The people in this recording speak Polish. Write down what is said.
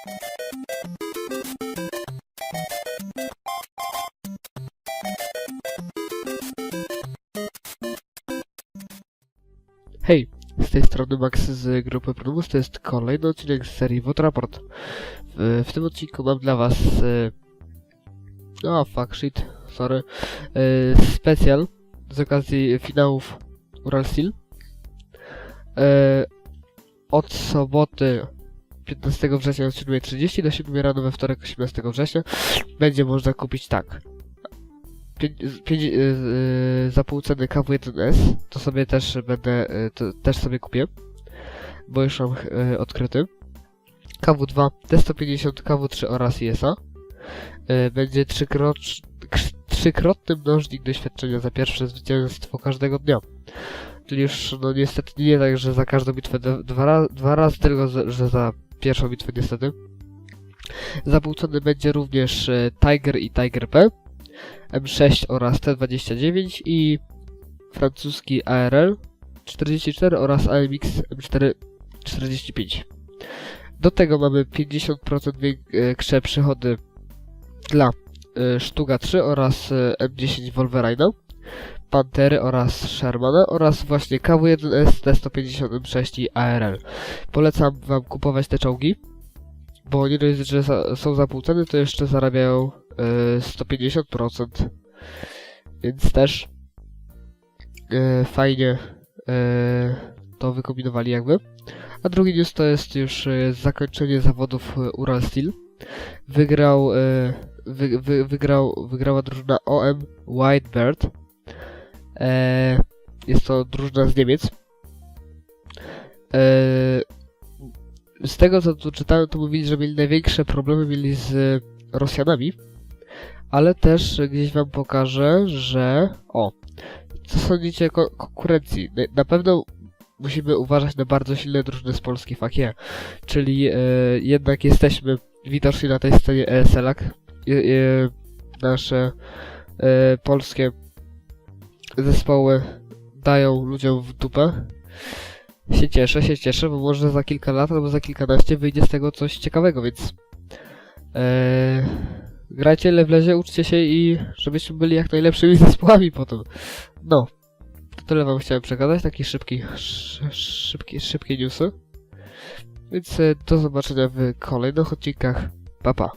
Hej, z tej strony Max z grupy Promus, to jest kolejny odcinek z serii WOT Raport. W, w tym odcinku mam dla was... E, o, fuck shit, sorry. E, specjal z okazji finałów Ural Steel. E, od soboty 15 września od 7.30 do 7 rano we wtorek 18 września będzie można kupić tak. Pię- z- pięć- y, y, za pół ceny KW1S, to sobie też będę, y, to też sobie kupię, bo już mam y, odkryty. KW2, T150, KW3 oraz ISA. Y, będzie trzykrotny mnożnik doświadczenia za pierwsze zwycięstwo każdego dnia. Czyli już, no niestety nie tak, że za każdą bitwę dwa, dwa razy, tylko że za pierwszą bitwę niestety. Za pół ceny będzie również y, Tiger i Tiger P. M6 oraz T29 i francuski ARL 44 oraz AMX M4 45. Do tego mamy 50% większe przychody dla y, Sztuga 3 oraz y, M10 Wolverine'a, Pantery oraz Shermana oraz właśnie KW1S, T150 M6 i ARL. Polecam wam kupować te czołgi, bo nie dość, że za, są za pół ceny, to jeszcze zarabiają y, 150%. Więc też y, fajnie y, to wykombinowali jakby. A drugi news to jest już y, zakończenie zawodów y, Ural Steel. Wygrał, y, wy, wy, wygrał, wygrała drużyna OM Whitebird. E, jest to drużyna z Niemiec. E, z tego co tu czytałem, to mówili, że mieli największe problemy mieli z Rosjanami, ale też gdzieś wam pokażę, że o, co sądzicie o ko- konkurencji? Na, na pewno musimy uważać na bardzo silne drużyny z Polski, fuck yeah. Czyli e, jednak jesteśmy widoczni na tej scenie ESL-ak. E, e, nasze e, polskie zespoły dają ludziom w dupę. Się cieszę, się cieszę, bo może za kilka lat albo za kilkanaście wyjdzie z tego coś ciekawego, więc e, grajcie lewlezie, uczcie się i żebyśmy byli jak najlepszymi zespołami potem. No, to tyle wam chciałem przekazać, taki szybki, sz, szybki, szybkie newsy. Więc e, do zobaczenia w kolejnych odcinkach. Pa pa.